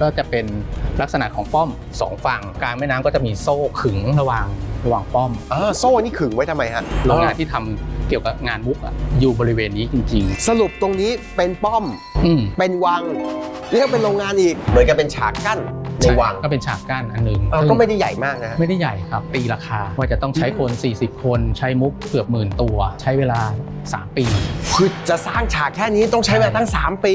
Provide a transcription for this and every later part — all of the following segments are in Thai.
ก็จะเป็นลักษณะของป้อมสองฝั่งกลางแม่น้ำก็จะมีโซ่ขึงระหว่างระหว่างป้อมเออโซ่นี่ขึงไว้ทำไมฮะโรงงานที่ทำเกี่ยวกับงานมุกอะอยู่บริเวณนี้จริง สรุปตรงนี้เป็นป้อมๆ อืมเป็นวัง เรียกเป็นโรงงานอีก เหมือนกับเป็นฉากกั้นในวังก็เป็นฉากกั้นอันหนึ่งเออก็ไม่ได้ใหญ่มากนะไม่ได้ใหญ่ครับ ตีราคาว่าจะต้องใช้คน 40 คนใช้มุกเกือบหมื่นตัว ใช้เวลา 3 ปี คือจะสร้างฉากแค่นี้ต้องใช้เวลาตั้ง 3 ปี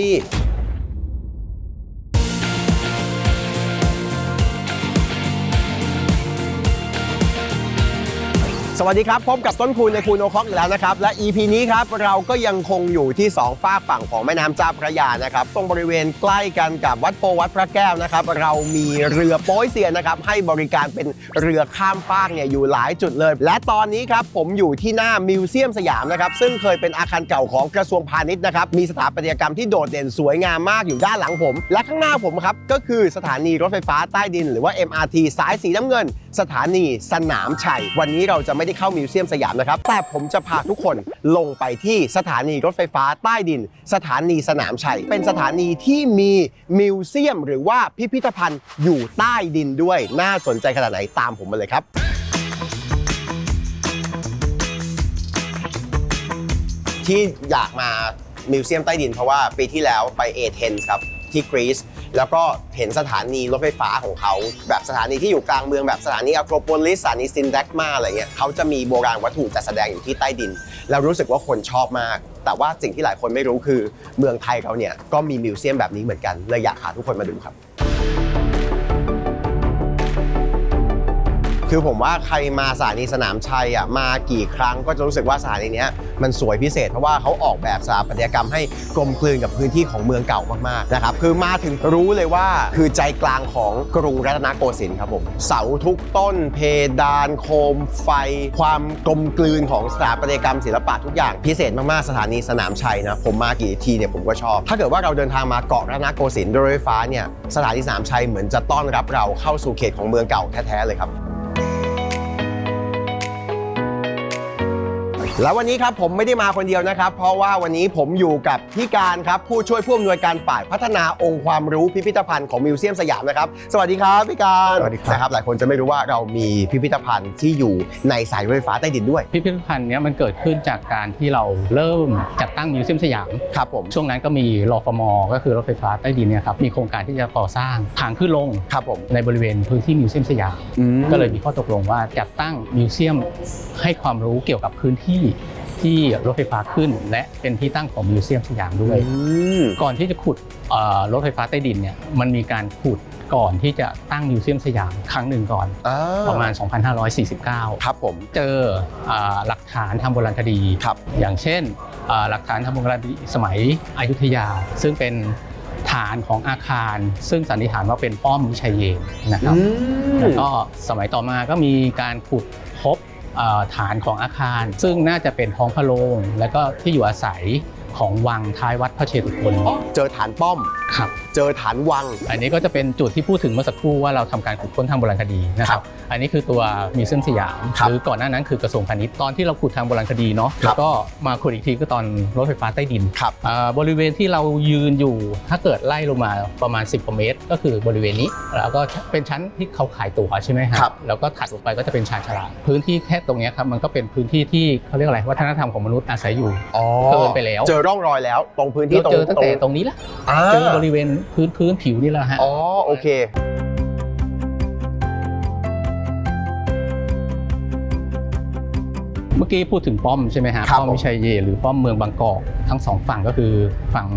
สวัสดีครับ พบกับต้นคูณในคูโนคอกอีกแล้วนะครับ และ EP นี้ครับเราก็ยังคงอยู่ที่ 2 ฝากฝั่งของแม่น้ำเจ้าพระยานะครับ ตรงบริเวณใกล้กันกับวัดโพวัดพระแก้วนะครับ เรามีเรือโป๊ยเซียนนะครับ ให้บริการเป็นเรือข้ามฟากเนี่ยอยู่หลายจุดเลย และตอนนี้ครับผมอยู่ที่หน้ามิวเซียมสยามนะครับ ซึ่งเคยเป็นอาคารเก่าของกระทรวงพาณิชย์นะครับมีสถาปัตยกรรมที่โดดเด่นสวยงามมากอยู่ด้านหลังผม และข้างหน้าผมครับก็คือสถานีรถไฟฟ้าใต้ดิน หรือว่า MRT สายสีน้ำเงิน สถานีสนามชัยวันนี้เราจะไม่ได้เข้ามิวเซียมสยามนะครับ แต่ผมจะพาทุกคนลงไปที่สถานีรถไฟฟ้าใต้ดิน สถานีสนามชัย เป็นสถานีที่มีมิวเซียม หรือว่าพิพิธภัณฑ์อยู่ใต้ดินด้วย น่าสนใจขนาดไหนตามผมมาเลยครับที่อยากมามิวเซียมใต้ดินเพราะว่าปีที่แล้วไปเอเธนส์ครับ ที่กรีซ แล้วก็เห็นสถานีรถไฟฟ้าของเขา แบบสถานีที่อยู่กลางเมืองแบบสถานีอะโครโพลิสสถานีซินแดกมาอะไรเงี้ยเขาจะมีโบราณวัตถุจัดแสดงอยู่ที่ใต้ดิน แล้วรู้สึกว่าคนชอบมาก แต่ว่าสิ่งที่หลายคนไม่รู้คือเมืองไทยเขาเนี่ยก็มีมิวเซียมแบบนี้เหมือนกันเลยอยากพาทุกคนมาดูครับ คือผมว่าใครมาสถานีสนามชัยอะมากี่ครั้งก็จะรู้สึกว่าสถานีนี้มันสวยพิเศษ เพราะว่าเขาออกแบบสถาปัตยกรรมให้กลมกลืนกับพื้นที่ของเมืองเก่ามากๆนะครับคือมาถึงรู้เลยว่าคือใจกลางของกรุงรัตนโกสินทร์ครับผมเสาทุกต้นเพดานโคมไฟ ความกลมกลืนของสถาปัตยกรรมศิลปะทุกอย่างพิเศษมากๆสถานีสนามชัยนะผมมากี่ทีเนี่ยผมก็ชอบ ถ้าเกิดว่าเราเดินทางมาเกาะรัตนโกสินทร์โดยรถไฟฟ้าเนี่ยสถานีสนามชัยเหมือนจะต้อนรับเราเข้าสู่เขตของเมืองเก่าแท้ๆเลยครับ แล้ววันนี้ครับผมไม่ได้มาคนเดียวนะครับ เพราะว่าวันนี้ผมอยู่กับพี่การครับผู้ช่วยผู้อำนวยการฝ่ายพัฒนาองค์ความรู้พิพิธภัณฑ์ของมิวเซียมสยามนะครับ สวัสดีครับพี่การสวัสดีครับ นะครับหลายคนจะไม่รู้ว่าเรามีพิพิธภัณฑ์ที่อยู่ในสายรถไฟฟ้าใต้ดินด้วยพิพิธภัณฑ์เนี้ยมันเกิดขึ้นจากการที่เราเริ่มจัดตั้งมิวเซียมสยาม ครับผมช่วงนั้นก็มีรอฟม ก็คือรถไฟฟ้าใต้ดินเนี่ยครับมีโครงการที่จะก่อสร้างทางขึ้นลงครับผมในบริเวณพื้นที่มิวเซียมสยาม อืมก็เลยมีข้อตกลงว่าจัดตั้งมิวเซียมให้ความรู้เกี่ยวกับพื้นที่ที่รถไฟฟ้าขึ้น และเป็นที่ตั้งของมิวเซียมสยามด้วยอืมก่อนที่จะขุดเอ่อรถไฟฟ้าใต้ดินเนี่ยมันมีการขุดก่อนที่จะตั้งมิวเซียมสยามครั้งหนึ่งก่อนอ่ประมาณ 2549 ครับผมเจออ่าหลักฐานทางโบราณคดีครับอย่างเช่นอ่าหลักฐานทางโบราณคดีสมัยอยุธยา ซึ่งเป็นฐานของอาคาร ซึ่งสันนิษฐานว่าเป็นป้อมวิชัยเยนนะครับอืมแล้วก็สมัยต่อมาก็มีการขุดพบเอ่อ ฐานของอาคาร ซึ่งน่าจะเป็นท้องพระโรงและก็ที่อยู่อาศัยของวังท้ายวัดพระเชตุพนเจอฐานป้อมครับ เจอฐานวัง อันนี้ก็จะเป็นจุดที่พูดถึงเมื่อสักครู่ว่าเราทำการขุดค้นทางโบราณคดีนะครับ อันนี้คือตัวมิวเซียมสยามครับหรือก่อนหน้านั้นคือกระทรวงพาณิชย์ตอนที่เราขุดทางโบราณคดีเนาะครับแล้วก็มาขุดอีกทีก็ตอนรถไฟฟ้าใต้ดินครับอ่าบริเวณที่เรายืนอยู่ถ้าเกิดไล่ลงมาประมาณ 10กว่าเมตร ก็คือบริเวณนี้ แล้วก็เป็นชั้นที่เขาขายตั๋วใช่ไหมครับแล้วก็ถัดลงไปก็จะเป็นชานชาลาพื้นที่แค่ตรงเนี้ยครับมันก็เป็นพื้นที่ที่เขาเรียกอะไรวัฒนธรรมของมนุษย์อาศัยอยู่อ๋อเกินไปแล้ว เจอร่องรอยแล้ว ตรงพื้นที่เราตรงเจอตั้งแต่ตรงนี้ละอ่าเจอบริเวณพื้นพื้นผิวนี่แหละฮะ อ๋อ โอเค เมื่อกี้พูดถึงป้อมใช่ไหมฮะครับป้อมผม วิชัยเย หรือป้อมเมืองบางกอกทั้งสองฝั่งก็คือฝั่ง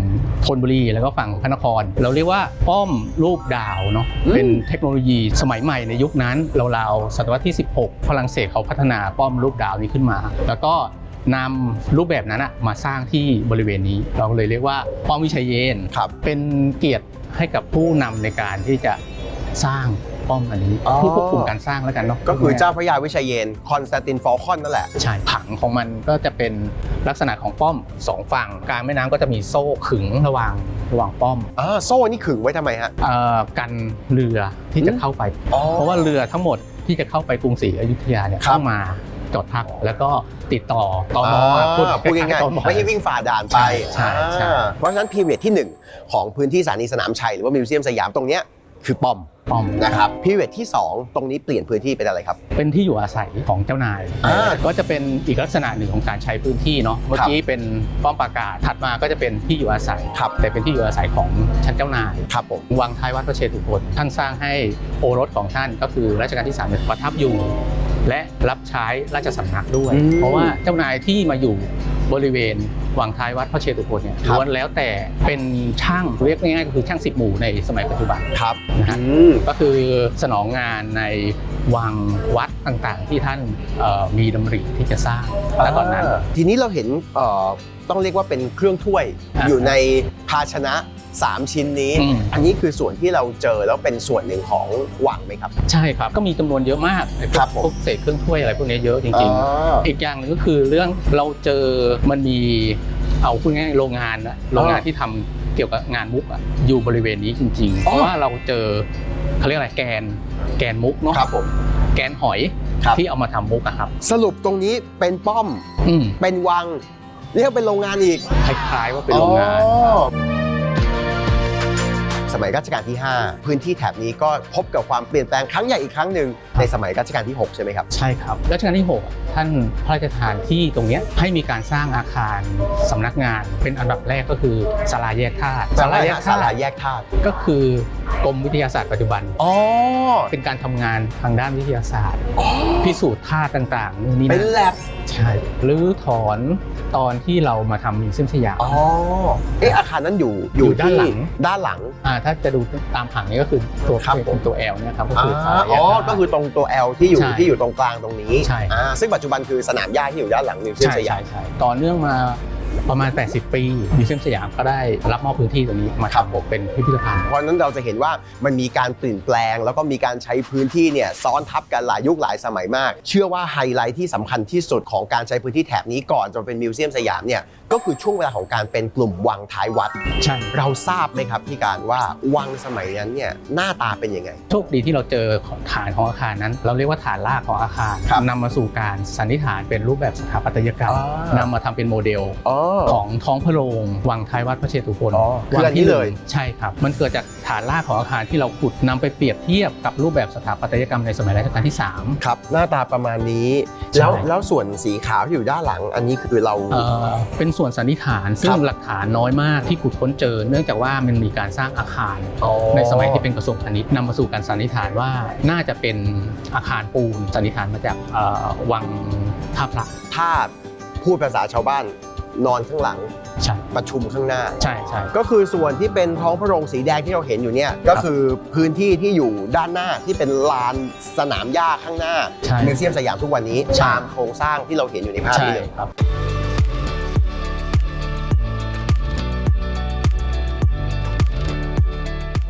ธนบุรีแล้วก็ฝั่งพระนคร เราเรียกว่าป้อมรูปดาวเนาะเป็นเทคโนโลยีสมัยใหม่ในยุคนั้นราวๆศตวรรษที่ 16 ฝรั่งเศสเขาพัฒนาป้อมรูปดาวนี้ขึ้นมา แล้วก็ นำรูปแบบนั้นอะมาสร้างที่บริเวณนี้ เราเลยเรียกว่าป้อมวิชัยเยนครับเป็นเกียรติให้กับผู้นำในการที่จะสร้างป้อมอันนี้อ๋อผู้ควบคุมการสร้างแล้วกันเนาะก็คือเจ้าพระยาวิชัยเยนคอนสแตนตินฟอลคอนนั่นแหละใช่ผังของมันก็จะเป็นลักษณะของป้อมสองฝั่งกลางแม่น้ำก็จะมีโซ่ขึงระหว่างระหว่างป้อมอ่าโซ่นี่ขึงไว้ทำไมฮะเอ่อกันเรือที่จะเข้าไปอ๋อเพราะว่าเรือทั้งหมดที่จะเข้าไปกรุงศรีอยุธยาเนี่ยครับเข้ามา จอดพักแล้วก็ติดต่อตอมอ่าพูดพูดง่ายตมๆไม่ใช่วิ่งฝ่าด่านไปใช่ใช่ใช่ อ่าเพราะฉะนั้นพีเรียดที่ 1 ของพื้นที่สถานีสนามชัยหรือว่ามิวเซียมสยามตรงเนี้ยคือป้อมป้อมนะครับพิเวทที่ 2 ตรงนี้เปลี่ยนพื้นที่เป็นอะไรครับ เป็นที่อยู่อาศัยของเจ้านาย อ่าก็จะเป็นอีกลักษณะหนึ่งของการใช้พื้นที่เนาะเมื่อกี้เป็นป้อมปราการถัดมาก็จะเป็นที่อยู่อาศัยครับ แต่เป็นที่อยู่อาศัยของชั้นเจ้านาย ครับผม วังท้ายวัดพระเชตุพนท่านสร้างให้โอรสของท่านก็คือรัชกาลที่3เนี่ยประทับอยู่ และรับใช้ราชสำนักด้วย อืม เพราะว่าเจ้านายที่มาอยู่บริเวณวังท้ายวัดพระเชตุพนเนี่ยครับล้วนแล้วแต่เป็นช่างเรียกง่ายๆก็คือช่างสิบหมู่ในสมัยปัจจุบัน ครับนะฮะ อืม ก็คือสนองงานในวังวัดต่างๆ ที่ท่านเอ่อมีดำริที่จะสร้างณตอนนั้นาทีนี้เราเห็นเอ่อต้องเรียกว่าเป็นเครื่องถ้วยอะอยู่ในภาชนะ 3 ชิ้นนี้ อืม อันนี้คือส่วนที่เราเจอแล้วเป็นส่วนหนึ่งของวังไหมครับ ใช่ครับ ก็มีจำนวนเยอะมากไอ้พวครักบผม พวกเศษเครื่องถ้วยอะไรพวกนี้เยอะจริงอ๋อๆอีกอย่างหนึ่งก็คือเรื่องเราเจอมันมีเอาพูดง่ายๆโรงงานนะโรงงานที่ทำเกี่ยวกับงานมุกอะอยู่บริเวณนี้จริง ๆ เพอ๋อ ราะว่าเราเจอเขาเรียกอะไรแกนแกนมุกเนาะครับผม แกนหอยครับ ที่เอามาทำมุกอะครับ สรุปตรงนี้เป็นป้อม อืมเป็นวัง เรียกว่าเป็นโรงงานอีกคล้ายๆว่าเป็นโรงงาน อ๋อ สมัยรัชกาลที่ 5 พื้นที่แถบนี้ก็พบกับความเปลี่ยนแปลงครั้งใหญ่อีกครั้งหนึ่งในสมัยรัชกาลที่ 6 ใช่ไหมครับ ใช่ครับรัชกาลที่6อะท่านพระราชทานที่ตรงเนี้ยให้มีการสร้างอาคารสำนักงานเป็นอันดับแรกก็คือศาลาแยกธาตุศาลาแยกธาศาลาตุแยกธาตุก็คือกรมวิทยาศาสตร์ปัจจุบันอ๋อเป็นการทำงานทางด้านวิทยาศาสตร์ พิสูจน์ธาตุต่างๆนู่นนี่เป็นนะแลบใช่หรือถอน ตอนที่เรามาทำมิวเซียมสยาม อ๋อเอ๊ะอาคารนั้นอยู่อยู่ด้านหลังที่ด้านหลังอ่าถ้าจะดูตามผังนี้ก็คือตัวครับผมเป็นตัว L เนี่ยครับก็อ่าคือศาลาแยอ๋กอธาตุก็คือตรงตัว L ที่อยู่ใช่ที่อยู่ตรงกลางตรงนี้ใช่ อ่าซึ่งปัจจุบันคือสนามหญ้าที่อยู่ด้านหลังมิวเซียมใช่สยาใช่ม ใช่ต่อเนื่องมา ประมาณ 80 ปีมิวเซียมสยามก็ได้รับมอบพื้นที่ตรงนี้มาครับทำผมเป็นพิพิธภัณฑ์ เพราะฉะนั้นเราจะเห็นว่ามันมีการเปลี่ยนแปลง แล้วก็มีการใช้พื้นที่เนี่ยซ้อนทับกันหลายยุคหลายสมัยมาก เชื่อว่าไฮไลท์ที่สำคัญที่สุดของการใช้พื้นที่แถบนี้ก่อนจนเป็นมิวเซียมสยามเนี่ยก็คือช่วงเวลาของการเป็นกลุ่มวังท้ายวัดใช่เราทราบไหมครับพี่การว่าวังสมัยนั้นเนี่ยหน้าตาเป็นยังไงโชคดีที่เราเจอของฐานของอาคารนั้น เราเรียกว่าฐานรากของอาคารครับนำมาสู่การสันนิษฐานเป็นรูปแบบสถาปัตยกรรมอ่านำมาทำเป็นโมเดลอ๋อของท้องพระโรงวังท้ายวัดพระเชตุพนอ๋อคืออันนี้ที่หงเลย ใช่ครับ มันเกิดจากฐานรากของอาคารที่เราขุดนำไปเปรียบเทียบกับรูปแบบสถาปัตยกรรมในสมัยรัชกาลที่ 3 ครับ หน้าตาประมาณนี้ใช่แล้วแล้วส่วนสีขาวที่อยู่ด้านหลังอันนี้คือเราเอ่อเป็นส่วนสันนิษฐาน ซึ่ครังบหลักฐานน้อยมากที่ขุดค้นเจอ เนื่องจากว่ามันมีการสร้างอาคารอ๋อในสมัยที่เป็นกระทรวงพาณิชย์นำมาสู่การสันนิษฐานว่าน่าจะเป็นอาคารปูนสันนิษฐานมาจากเอ่อวังท่าพระถ้าพูดภาษาชาวบ้าน นอนข้างหลังใช่ประชุมข้างหน้า ใช่ใช่ ก็คือส่วนที่เป็นท้องพระโรงสีแดงที่เราเห็นอยู่เนี่ยก็คือพื้นที่ที่อยู่ด้านหน้าที่เป็นลานสนามหญ้าข้างหน้าใช่มิวเซียมสยามทุกวันนี้ใช่ ตามโครงสร้างที่เราเห็นอยู่ในภาพใช่นี้เลย ครับ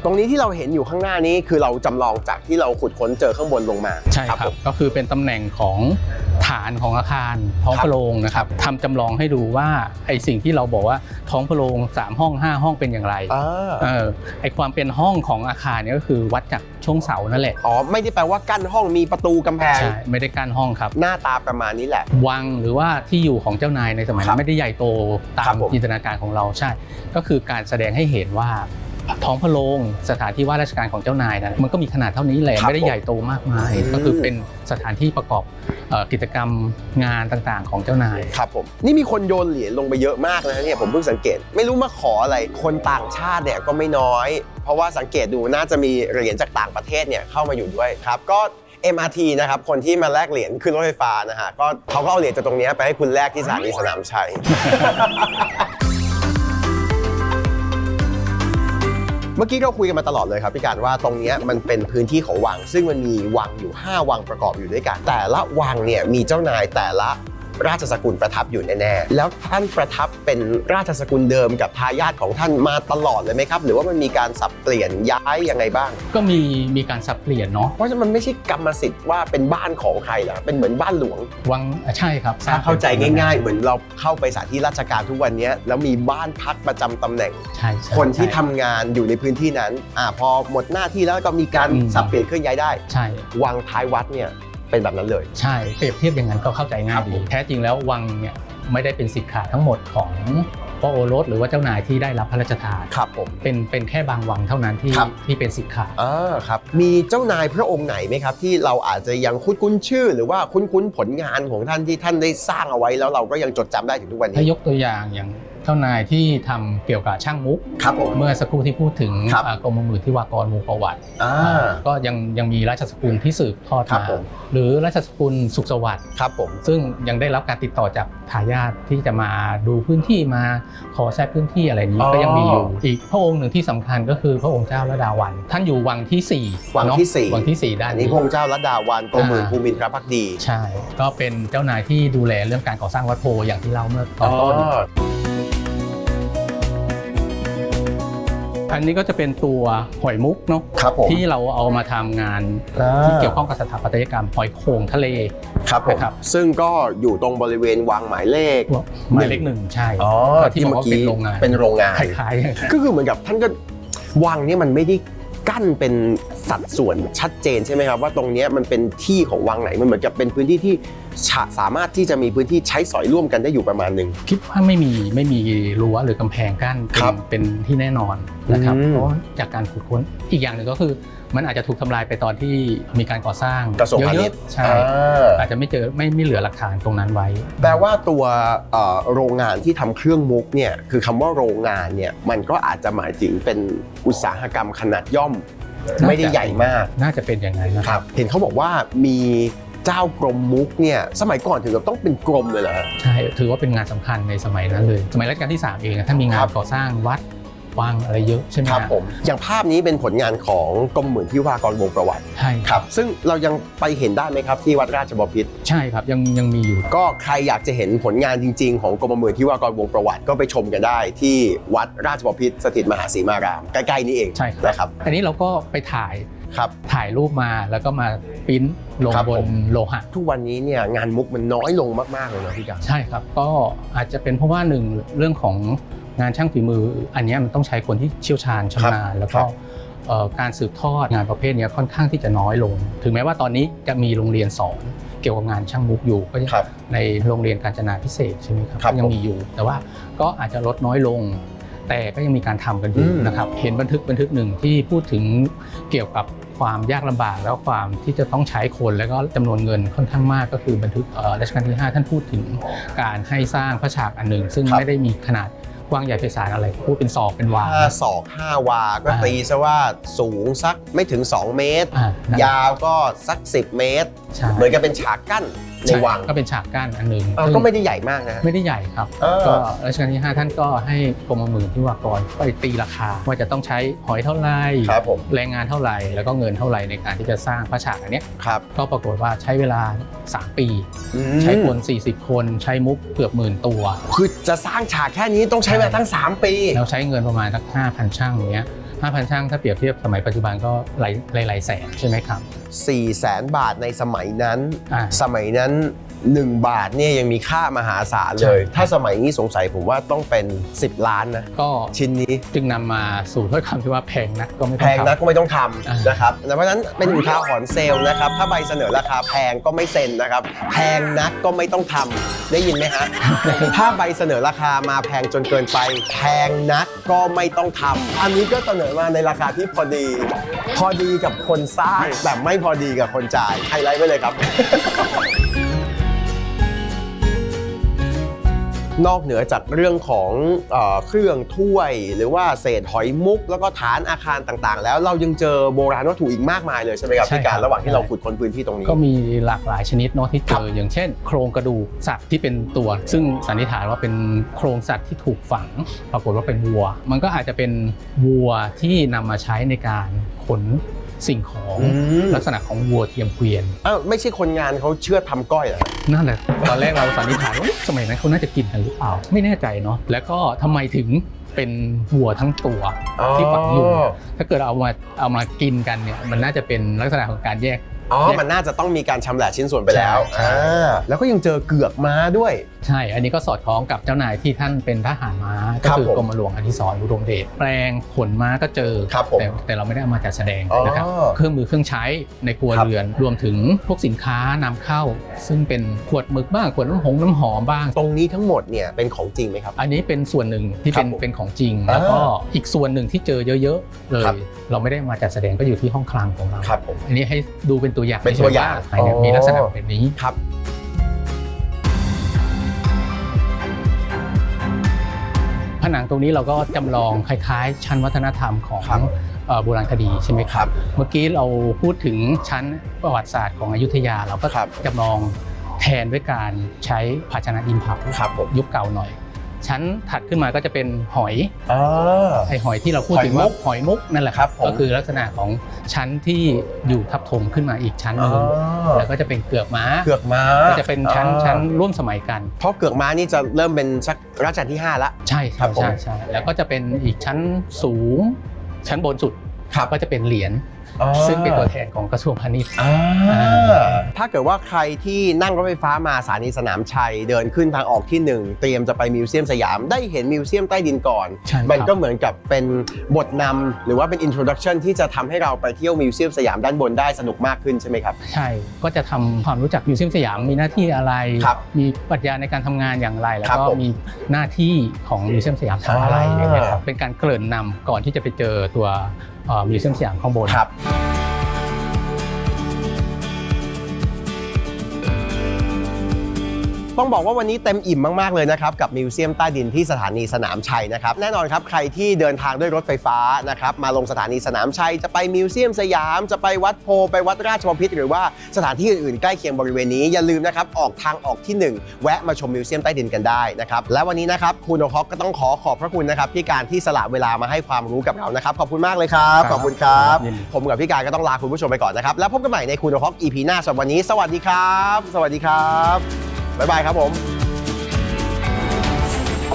ตรงนี้ที่เราเห็นอยู่ข้างหน้านี้คือเราจำลองจากที่เราขุดค้นเจอข้างบนลงมาใช่ครับ ผมก็คือเป็นตำแหน่งของ ฐานของอาคารท้องครับพระโรงนะครับทำจำลองให้ดูว่าไอสิ่งที่เราบอกว่าท้องพระโรงสามห้องห้าห้องเป็นอย่างไรอ่าเออไอความเป็นห้องของอาคารเนี่ยก็คือวัดจากช่วงเสานั่นแหละอ๋อไม่ได้แปลว่ากั้นห้องมีประตูกำแพงใช่ไม่ได้กั้นห้องครับหน้าตาประมาณนี้แหละ วังหรือว่าที่อยู่ของเจ้านายในสมัยครันั้บนไม่ได้ใหญ่โตตาครัมบผมจินตนาการของเราใช่ ก็คือการแสดงให้เห็นว่า ท้องพระโรงสถานที่ว่าราชการของเจ้านายนั้นมันก็มีขนาดเท่านี้แหละครับไม่ได้ใหญ่โตมากมาย อืม ก็คือเป็นสถานที่ประกอบเอ่อกิจกรรมงานต่างๆ ของเจ้านาย ครับผมนี่มีคนโยนเหรียญลงไปเยอะมากนะเนี่ยผมเพิ่งสังเกตไม่รู้มาขออะไรคนต่างชาติเนี่ยก็ไม่น้อย เพราะว่าสังเกตดูน่าจะมีเหรียญจากต่างประเทศเนี่ยเข้ามาอยู่ด้วยครับก็ MRT นะครับคนที่มาแลกเหรียญขึ้นรถไฟฟ้านะฮะก็เขาก็เอาเหรียญจากตรงเนี้ยไปให้คุณแลกที่สถานีสนามชัย เมื่อกี้เราคุยกันมาตลอดเลยครับพี่การว่าตรงนี้มันเป็นพื้นที่ของวัง ซึ่งมันมีวังอยู่ 5 วังประกอบอยู่ด้วยกัน แต่ละวังเนี่ยมีเจ้านายแต่ละ ราชสกุลประทับอยู่แน่ๆ แล้วท่านประทับเป็นราชสกุลเดิมกับทายาทของท่านมาตลอดเลยไหมครับ หรือว่ามันมีการสับเปลี่ยนย้ายยังไงบ้าง ก็มีมีการสับเปลี่ยนเนาะเพราะฉะนั้นมันไม่ใช่กรรมสิทธิ์ว่าเป็นบ้านของใครนะเป็นเหมือนบ้านหลวง วังอะใช่ครับถ้าเข้าใจง่าย ๆ เหมือนเราเข้าไปสถานที่ราชการทุกวันเนี้ยแล้วมีบ้านพักประจำตำแหน่งใช่ใช่คนที่ใช่ ทำงานอยู่ในพื้นที่นั้นอ่าพอหมดหน้าที่แล้วก็มีการอืม สับเปลี่ยนเคลื่อนย้ายได้ ใช่ วังท้ายวัดเนี่ย เป็นแบบนั้นเลย ใช่เปรียบเทียบอย่างนั้นก็เข้าใจง่าครัยบดีผมแท้จริงแล้ววังเนี่ยไม่ได้เป็นสิทธิ์ขาดทั้งหมดของพระโอรสหรือว่าเจ้านายที่ได้รับพระราชทานครับผมเป็นเป็นแค่บางวังเท่านั้นที่ครับที่เป็นสิทธิ์ขาดอ่าครับมีเจ้านายพระองค์ไหนไหมครับ ที่เราอาจจะยังคุ้นๆชื่อ หรือว่าคุ้นๆผลงานของท่านที่ท่านได้สร้างเอาไว้แล้วเราก็ยังจดจำได้ถึงทุกวันถ้านี้ยกตัวอย่างอย่าง เจ้านายที่ทำเกี่ยวกับช่างมุกครับผมเมื่อสักครู่ที่พูดถึงครับอ่ากรมหมื่นที่วากรวงประวัติอ่าก็ยังยังมีราชสกุลที่สืบทอดครับมาผมหรือราชสกุลสุขสวัสดิ์ครับผมซึ่งยังได้รับการติดต่อจากทายาทที่จะมาดูพื้นที่มาขอใช้พื้นที่อะไรนี้อ๋อก็ยังมีอยู่อีกพระองค์หนึ่งที่สำคัญก็คือพระองค์เจ้าระดาวัน ท่านอยู่วังที่สี่วังเนอะที่สี่วังที่สี่ด้านอันนี้พระองค์เจ้ารัตดาวันกรมหมื่นภูมินทรภักดี ใช่ ก็เป็นเจ้านายที่ดูแลเรื่องการก่อสร้างวัดโพอย่างที่เล่าเมื่อตอนต้น อันนี้ก็จะเป็นตัวหอยมุกเนาะครับผมที่เราเอามาทำงานที่เกี่ยวข้องกับสถาปัตยกรรมหอยโข่งทะเลครับผมนะครับซึ่งก็อยู่ตรงบริเวณวังหมายเลขหมายเลขหนึ่งใช่อ๋อที่บอกว่าเป็นโรงงานเป็นโรงงานคล้ายๆก็คือเหมือนกับท่านก็วังเนี่ยมันไม่ได้กั้นเป็นสัดส่วนชัดเจนใช่ไหมครับว่าตรงเนี้ยมันเป็นที่ของวังไหนมันเหมือนกับเป็นพื้นที่ที่ฉะ สามารถที่จะมีพื้นที่ใช้สอยร่วมกันได้อยู่ประมาณหนึ่ง คิดว่าไม่มีไม่มีรั้วหรือกำแพงกั้นเป็นครับเป็นที่แน่นอนนะครับอืมเพราะจากการขุดค้นอีกอย่างหนึ่งก็คือ มันอาจจะถูกทำลายไปตอนที่มีการก่อสร้างกระทรวงพาณิเยชอะย์ๆใช่อ่าอาจจะไม่เจอไม่ไม่เหลือหลักฐานตรงนั้นไว้ แปลว่าตัวเอ่อโรงงานที่ทำเครื่องมุกเนี่ยคือคำว่าโรงงานเนี่ยมันก็อาจจะหมายถึงเป็นอุตสาหกรรมขนาดย่อมน่าจะไม่ได้ใหญ่มาก น่าจะเป็นอย่างนั้นนะคครัรับบเห็นเขาบอกว่ามี เจ้ากรมมุกเนี่ยสมัยก่อนถึงกับต้องเป็นกรมเลยเหรอฮะ ใช่ถือว่าเป็นงานสำคัญในสมัยนั้นเลย สมัยรัชกาลที่ 3 เองอะถ้ามีงาครันบก่อสร้างวัดวังอะไรเยอะใช่ไหมครับฮะผมอย่างภาพนี้เป็นผลงานของกรมหมื่นที่วากรวงประวัติใช่ครับซึ่งเรายังไปเห็นได้ไหมครับที่วัดราชบพิตรใช่ครับยังยังมีอยู่ ก็ใครอยากจะเห็นผลงานจริง ๆ ของกรมหมื่นที่วากรวงประวัติก็ไปชมกันได้ที่วัดราชบพิตรสถิตมหาศรีมารามใกล้ๆนี้เองใช่ครับ นะครับ อันนี้เราก็ไปถ่าย ครับถ่ายรูปมาแล้วก็มาปริ้นลงครับบผนม โลหะ ทุกวันนี้เนี่ยงานมุกมันน้อยลงมากๆเลยนะพี่การใช่ครับ ก็อาจจะเป็นเพราะว่าหนึ่งเรื่องของงานช่างฝีมือ อันเนี้ยมันต้องใช้คนที่เชี่ยวชาญชำนาญแล้วก็เอ่อการสืบทอดงานประเภทเนี้ยค่อนข้างที่จะน้อยลง ถึงแม้ว่าตอนนี้จะมีโรงเรียนสอนเกี่ยวกับงานช่างมุกอยู่ก็ยังครับ ในโรงเรียนการจนาพิเศษใช่ไหมครับครับก็ยัผงมมีอยู่ แต่ว่าก็อาจจะลดน้อยลง แต่ก็ยังมีการทำกันอยู่อืม นะครับเห็นบันทึกบันทึกหนึ่งที่พูดถึงเกี่ยวกับ ความยากลำบากแล้วความที่จะต้องใช้คนแล้วก็จำนวนเงินค่อนข้างมากก็คือบันทึกเอ่อรัชกาลที่ 5 ท่านพูดถึงการให้สร้างพระฉากอันหนึ่ง ซึ่งครับไม่ได้มีขนาดกว้างใหญ่ไพศาลอะไร พูดเป็นศอกเป็นวาห้าศอกห้าวา ก็อ่าตีซะว่าสูงสักไม่ถึง 2 เมตรอ่านั่นยาวก็สัก 10 เมตรใช่เหมือนกับเป็นฉากกั้น ในใช่วังก็เป็นฉากกั้นอันหนึ่งเออซึ่งก็ไม่ได้ใหญ่มากนะ ไม่ได้ใหญ่ครับ เออ ก็รัชกาลที่5ท่านก็ให้กรมหมื่นที่วากรไปตีราคา ว่าจะต้องใช้หอยเท่าไหร่ครับผมแรงงานเท่าไหร่ แล้วก็เงินเท่าไหร่ในการที่จะสร้างพระฉากอันเนี้ยครับก็ปรากฏว่าใช้เวลา 3 ปี อืมใช้คน 40 คนใช้มุกเกือบหมื่นตัว คือจะสร้างฉากแค่นี้ต้องใช้เวลาตั้ง 3 ปี แล้วใช้เงินประมาณสัก5,000ช่างอย่างเงี้ย 5,000ช่างถ้าเปรียบเทียบสมัยปัจจุบันก็หลายหลายหลายแสนใช่ไหมครับ4แสนบาทในสมัยนั้น อ่า สมัยนั้น 1 บาทเนี่ยยังมีค่ามหาศาลเลยใช่ถ้าสมัยนี้สงสัยผมว่าต้องเป็น 10 ล้านนะ ก็ชิ้นนี้จึงนำมาสู่ถ้อยคำที่ว่าแพงนักก็ไม่ต้แพองงทำนะก็ไม่ต้องทอ่าำนะครับแต่เพราะฉะนั้นเป็นอุทาหรณ์เซลล์นะครับ ถ้าใบเสนอราคาแพงก็ไม่เซ็นนะครับ แพงนักก็ไม่ต้องทำได้ยินไหมฮะ ถ้าใบเสนอราคามาแพงจนเกินไป แพงนักก็ไม่ต้องทำอันนี้ก็เสนอมาในราคาที่พอดี พอดีกับคนสร้างแต่ไม่พอดีกับคนจ่ายไฮไลท์ไว้เลยครับ นอกเหนือจากเรื่องของเออเครื่องถ้วย หรือว่าเศษหอยมุก แล้วก็ฐานอาคารต่างๆ แล้วเรายังเจอโบราณวัตถุอีกมากมายเลยใช่ไหมครับใช่พี่การครับ ระหว่างที่เราขุดค้นพื้นที่ตรงนี้ ก็มีหลากหลายชนิดเนาะที่เจครัอบอย่างเช่น โครงกระดูกสัตว์ที่เป็นตัว ซึ่งสันนิษฐานว่าเป็นโครงสัตว์ที่ถูกฝัง ปรากฏว่าเป็นวัว มันก็อาจจะเป็นวัวที่นำมาใช้ในการขน สิ่งของอืม ลักษณะของวัวเทียมเกวียน อ้าวไม่ใช่คนงานเขาเชื่อทำก้อยเหรอนั่นแหละ ตอนแรกเราสันนิษฐานว่าเอ๊ะสมัยนั้นเขาน่าจะกินกันหรือเปล่า ไม่แน่ใจเนาะ แล้วก็ทำไมถึงเป็นวัวทั้งตัว ที่ฝังอยู่ถ้าเกิดเอามาเอามากินกันเนี่ย มันน่าจะเป็นลักษณะของการแยก อ๋อ มันน่าจะต้องมีการชำแหละชิ้นส่วนไปแล้วใช่ อ่าแล้วก็ยังเจอเกือกม้าด้วย ใช่ อันนี้ก็สอดคล้องกับเจ้านายที่ท่านเป็นทหารม้า ก็ครับคือผมกรมหลวงอธิศรอุดมเดช แปลงขนม้าก็เจอ ครับผมแต่แต่เราไม่ได้เอามาจัดแสดงอ๋อนะครับ เครื่องมือเครื่องใช้ในครัวครับ เรือน รวมถึงพวกสินค้านำเข้า ซึ่งเป็นขวดหมึกบ้าง ขวดน้ำหงน้ำหอมบ้าง ตรงนี้ทั้งหมดเนี่ยเป็นของจริงไหมครับ อันนี้เป็นส่วนหนึ่งที่เป็นครับผมเป็นของจริง อ่าแล้วก็อีกส่วนหนึ่งที่เจอเยอะๆ เลย ครับ เราไม่ได้มาจัดแสดงก็อยู่ที่ห้องคลังของเรา ครับผม อันนี้ให้ดูเป็นตัวอย่างเป็นตัวอย่างฉๆว่าเนี่ยมีลักษณะแบบนี้ครับผนังตรงนี้เราก็จำลองคล้ายๆ ชั้นวัฒนธรรมของครับเอ่อโบราณคดีใช่ไหมคครัรับบเมื่อกี้เราพูดถึงชั้นประวัติศาสตร์ของอยุธยาเราก็ครับจำลองแทนด้วยการใช้ภาชนะดินเผาครับผมยุคเก่าหน่อย ชั้นถัดขึ้นมาก็จะเป็นหอยอ่า ไอหอยที่เราพูดถึงหอยมุว่ากหอยมุกนั่นแหละครับผม ก็คือลักษณะของชั้นที่อยู่ทับถมขึ้นมาอีกชั้นหนึงแล้วก็จะเป็นเกือกม้าเกือกม้าก็จะเป็นชั้นอ่าชั้นร่วมสมัยกัน เพราะเกือกม้านี่จะเริ่มเป็นสักรัชกาลที่ 5 ละ ใช่ครัใช่บผม ใช่ใช่แล้วก็จะเป็นอีกชั้นสูง ชั้นบนสุดครับก็จะเป็นเหรียญ ซึ่งเป็นตัวแทนของกระทรวงพาณิชย์อ่าอ่า ถ้าเกิดว่าใครที่นั่งรถไฟฟ้ามาสถานีสนามชัย เดินขึ้นทางออกที่ 1 เตรียมจะไปมิวเซียมสยาม ได้เห็นมิวเซียมใต้ดินก่อน ใช่ครับ มันก็เหมือนกับเป็นบทนำหรือว่าเป็นอินโทรดักชันที่จะทำให้เราไปเที่ยวมิวเซียมสยามด้านบนได้สนุกมากขึ้นใช่ไหมครับ ใช่ก็จะทำความรู้จักมิวเซียมสยามมีหน้าที่อะไร ครับมีปรัชญาในการทำงานอย่างไร แล้วครับก็ผมมีหน้าที่ของมิวเซียมสยามทำอะไรอ่า อย่างเงี้ยครับเป็นการเกริ่นนำก่อนที่จะไปเจอตัวเอ่อ มิวเซียมสยามข้างบนครับ ต้องบอกว่าวันนี้เต็มอิ่มมาก ๆ เลยนะครับ กับมิวเซียมใต้ดินที่สถานีสนามชัยนะครับ แน่นอนครับ ใครที่เดินทางด้วยรถไฟฟ้านะครับ มาลงสถานีสนามชัย จะไปมิวเซียมสยาม จะไปวัดโพ ไปวัดราชบพิตรหรือว่าสถานที่อื่น ๆ ใกล้เคียงบริเวณนี้ อย่าลืมนะครับ ออกทางออกที่ 1 แวะมาชมมิวเซียมใต้ดินกันได้นะครับ และวันนี้นะครับ คุณโอคอกก็ต้องขอขอบพระคุณนะครับพี่การที่สละเวลามาให้ความรู้กับเรานะครับ ขอบคุณมากเลยครับครับขอบคุณครับยินดีผมกับพี่การก็ต้องลาคุณผู้ชมไปก่อนนะครับ แล้วพบกันใหม่ในคุณโอคอก EP หน้าสำหรับวันนี้ สวัสดีครับ สวัสดีครับ บ๊ายบายครับผม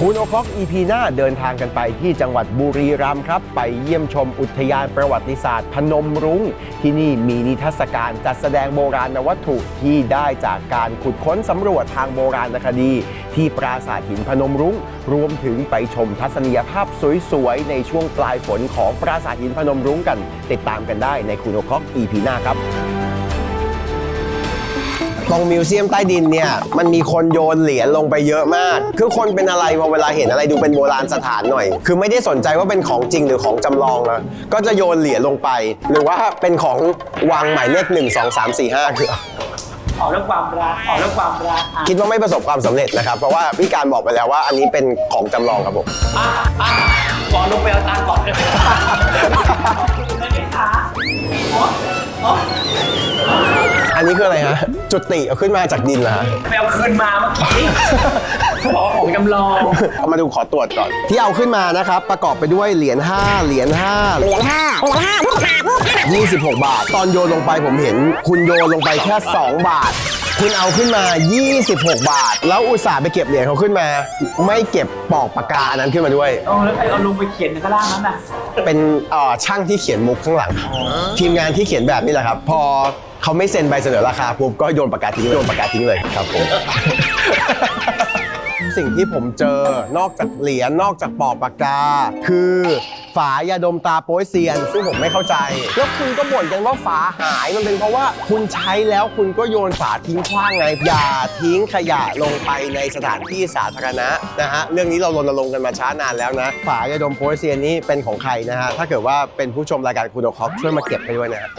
คุณโอคอก EP หน้าเดินทางกันไปที่จังหวัดบุรีรัมย์ครับ ไปเยี่ยมชมอุทยานประวัติศาสตร์ พนมรุง้ง ที่นี่มีนิทรรศการจัดแสดงโบราณวัตถุที่ได้จากการขุดค้นสำรวจทางโบราณคดี ที่ปราสาทหินพนมรุง้ง รวมถึงไปชมทัศนียภาพสวยๆ ในช่วงปลายฝนของปราสาทหินพนมรุ้งกัน ติดตามกันได้ในคุณโอคอก EP หน้าครับ ตรงมิวเซียมใต้ดินเนี่ยมันมีคนโยนเหรียญลงไปเยอะมาก คือคนเป็นอะไรพอเวลาเห็นอะไรดูเป็นโบราณสถานหน่อย คือไม่ได้สนใจว่าเป็นของจริงหรือของจำลองนะก็จะโยนเหรียญลงไป หรือว่าเป็นของวางหมายเลข1 2 3 4 5คือ ออกเรื่องความรักออกเรื่องความรักอะคิดว่าไม่ประสบความสำเร็จนะครับ เพราะว่าพี่การบอกไปแล้วว่าอันนี้เป็นของจำลองครับผม อะอะก่อนลงไป นนี้คืออะไรฮะ จุติเอาขึ้นมาจากดินเหรอฮะไปเอาคืนมาเมื่อกี้เขาบอกว่าของจำลองเอามาดูขอตรวจก่อน ที่เอาขึ้นมานะครับ ประกอบไปด้วยเหรียญ5เหรียญ5เหรียญ5เหรียญ5 26 บาท ตอนโยนลงไปผมเห็น คุณโยนลงไปแค่ 2 บาท คุณเอาขึ้นมา 26 บาท แล้วอุตส่าห์ไปเก็บเหรียญเขาขึ้นมา ไม่เก็บปอกปากกาอันนั้นขึ้นมาด้วย เอาแล้วใครเอาลงไปเขียนในข้างล่างนั้นน่ะเป็นเอ่อช่างที่เขียนมุกข้างหลัง ทีมงานที่เขียนแบบนี้แหละครับ พอ เขาไม่เซ็นใบเสนอราคาปุ๊บก็โยนปากกาทิ้งเลยโยนปากกาทิ้งเลยครับผม สิ่งที่ผมเจอนอกจากเหรียญนอกจากปอกปากกา คือฝายาดมตาโป้ยเซียน ซึ่งผมไม่เข้าใจ แล้วคุณก็บ่นกันว่าฝาหายมันเป็นเพราะว่าคุณใช้แล้วคุณก็โยนฝาทิ้งขว้างไง อย่าทิ้งขยะลงไปในสถานที่สาธารณะนะฮะเรื่องนี้เรารณรงค์กันมาช้านานแล้วนะ ฝายาดมโป้ยเซียนนี้เป็นของใครนะฮะถ้าเกิดว่าเป็นผู้ชมรายการคุณโอคอปช่วยมาเก็บให้ด้วยนะฮะ